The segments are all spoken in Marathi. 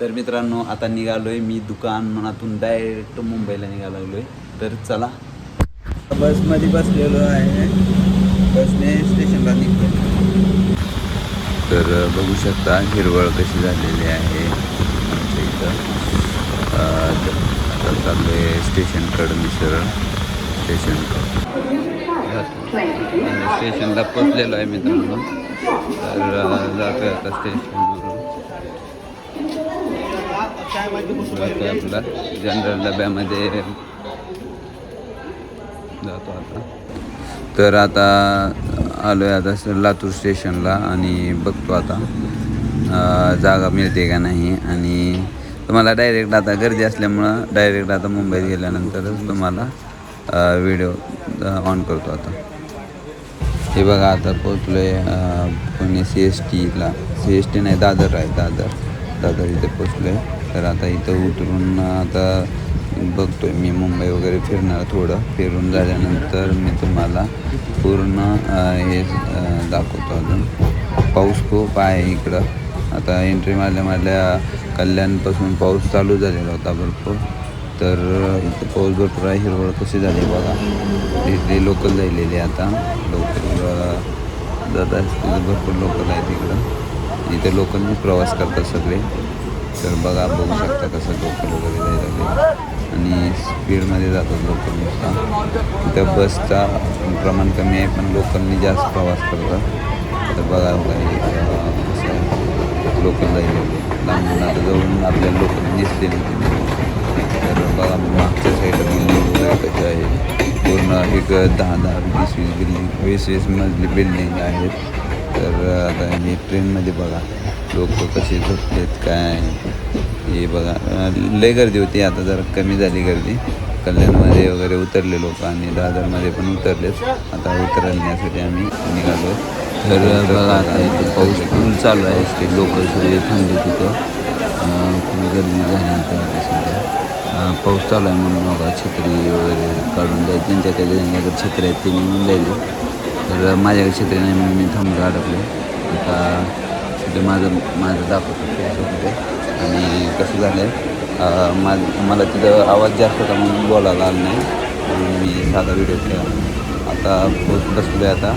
तर मित्रांनो आता निघालोय मी दुकान मनातून डायरेक्ट मुंबईला निघायला लागलोय. तर चला. बसमध्ये बसलेलो आहे. बसने स्टेशनला निघतो तर बघू शकता हिरवळ कशी झालेली आहे आमच्या इथं. तर आता चाललोय स्टेशनकडं मी सरळ स्टेशन स्टेशनला पोचलेलो आहे मित्रांनो. तर अं, जातोय आता स्टेशनवरून आता आपला जनरल डब्यामध्ये जातो आता. तर आता आलो आहे आता सर लातूर स्टेशनला आणि बघतो आता. जागा मिळते का नाही आणि तुम्हाला डायरेक्ट आता गर्दी असल्यामुळं डायरेक्ट आता मुंबईत गेल्यानंतरच तुम्हाला व्हिडिओ ऑन करतो आता. हे बघा आता पोचलो आहे पुणे सी एस टीला सी एस टी नाही दादर आहे दादर. दादर इथे पोचलो आहे तर आता इथं उतरून आता बघतोय मी मुंबई वगैरे फिरणार थोडं. फिरून झाल्यानंतर मी तुम्हाला पूर्ण हे दाखवतो अजून. पाऊस खूप आहे इकडं. आता एंट्री मारल्या मारल्या कल्याणपासून पाऊस चालू झालेला होता भरपूर. तर इथं पाऊस भरपूर आहे हिरवळ कशी झाली बघा. इथली लोकल जायलेले आता. लोकल जात असतील भरपूर लोकल आहेत इकडं. इथे लोकलने प्रवास करतात सगळे. तर बघा बघू शकता कसं लोकल वगैरे जायला आणि स्पीडमध्ये जातात लोकल नुसता. तिथं बसचा प्रमाण कमी आहे पण लोकलनी जास्त प्रवास करतात. तर बघा काही कसं आहे. लोकल जायलेले लांबून आता जवळून आपल्याला लोकल दिसलेली तर बघा मागच्या साईडला बिल्डिंग वगैरे कशी आहे. पूर्ण एक दहा दहा वीस वीस बिल्डिंग वीस वीस मजली बिल्डिंग आहेत. तर आता हे ट्रेनमध्ये बघा. लोक कसे झोपलेत काय? हे बघा. लय गर्दी होती. आता जरा कमी झाली गर्दी. कल्याणमध्ये वगैरे उतरले लोक आणि दादरमध्ये पण उतरलेत. आता उतरण्यासाठी आम्ही निघालो. तर बघा आता इथे पाऊस फुल चालू आहे. ते लोक सगळे थांबले तिथं. खूप गर्दी झाल्यानंतर सध्या. पाऊस चालू आहे म्हणून बघा छत्री वगैरे काढून द्यायची. त्यांच्याकडे ज्यांच्याकडे छत्री आहेत ते नेऊन द्यायचे तर माझ्याकडे छत्री नाही म्हणून मी थांबलो अडकलो. आता म्हणजे माझं माझं दाखवतो आणि कसं झालं आहे मा मला तिथं आवाज जास्त होता म्हणून बोलायला आला नाही. म्हणून मी साधा व्हिडिओ केला आता पोच बसलो आहे आता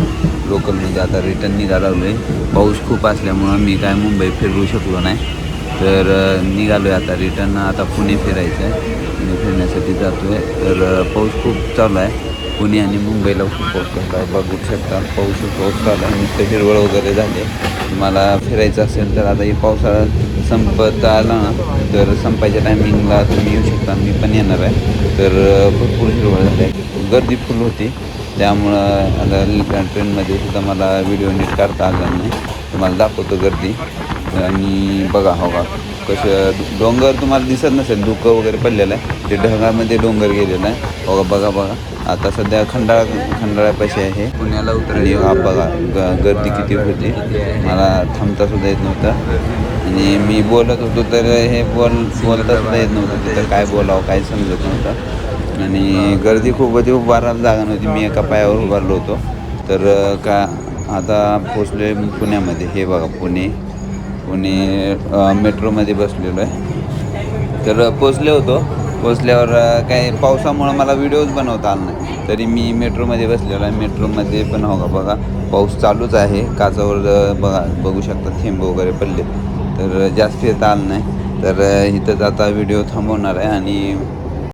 लोकलमध्ये आता रिटर्न निघायला लागलो आहे पाऊस खूप असल्यामुळं मी काय मुंबई फिरू शकलो नाही. तर निघालो आहे आता रिटर्न आता पुणे फिरायचं आहे पुणे फिरण्यासाठी जातो आहे तर पाऊस खूप चालू आहे. पुणे आणि मुंबईला खूप पाऊस करता आहे. बघू शकता पाऊस पाऊस चालू आहे. नुसतं हिरवळ वगैरे झाले तुम्हाला फिरायचं असेल तर आता हे पावसाळा संपत आला ना तर संपायच्या टायमिंगला तुम्ही येऊ शकता. मी पण येणार आहे. तर भरपूर हिरवळ झाली आहे. गर्दी फुल होती. त्यामुळं आता ट्रेनमध्ये सुद्धा मला व्हिडिओ नीट काढता आला नाही. तुम्हाला दाखवतो गर्दी. आणि बघा हो का कसं डोंगर तुम्हाला दिसत नसेल धुकं वगैरे पडलेलं आहे. ते ढगामध्ये डोंगर गेलेलं आहे. का बघा बघा. आता सध्या खंडाळा खंडाळ्यापाशी आहे. पुण्याला उतरली हा बघा ग गर्दी किती होती. मला थांबता सुद्धा येत नव्हतं. आणि मी बोलत होतो तर हे बोल बोलता सुद्धा येत नव्हतं. तिथं काय बोलावं काय समजत नव्हतं. आणि गर्दी खूप होती उभारायला जागा नव्हती. मी एका पायावर उभारलो होतो. तर का आता पोचलो पुण्यामध्ये. हे बघा पुणे. पुणे मेट्रोमध्ये बसलेलो आहे. तर पोचले होतो. पोचल्यावर काही काय पावसामुळं मला व्हिडिओज बनवता आला नाही. तरी मी मेट्रोमध्ये बसलेलो आहे. मेट्रोमध्ये पण हो का बघा पाऊस चालूच आहे. काचावर बघा बघू शकता थेंब वगैरे पडले. तर जास्त येता आलं नाही. तर इथंच आता व्हिडिओ थांबवणार आहे आणि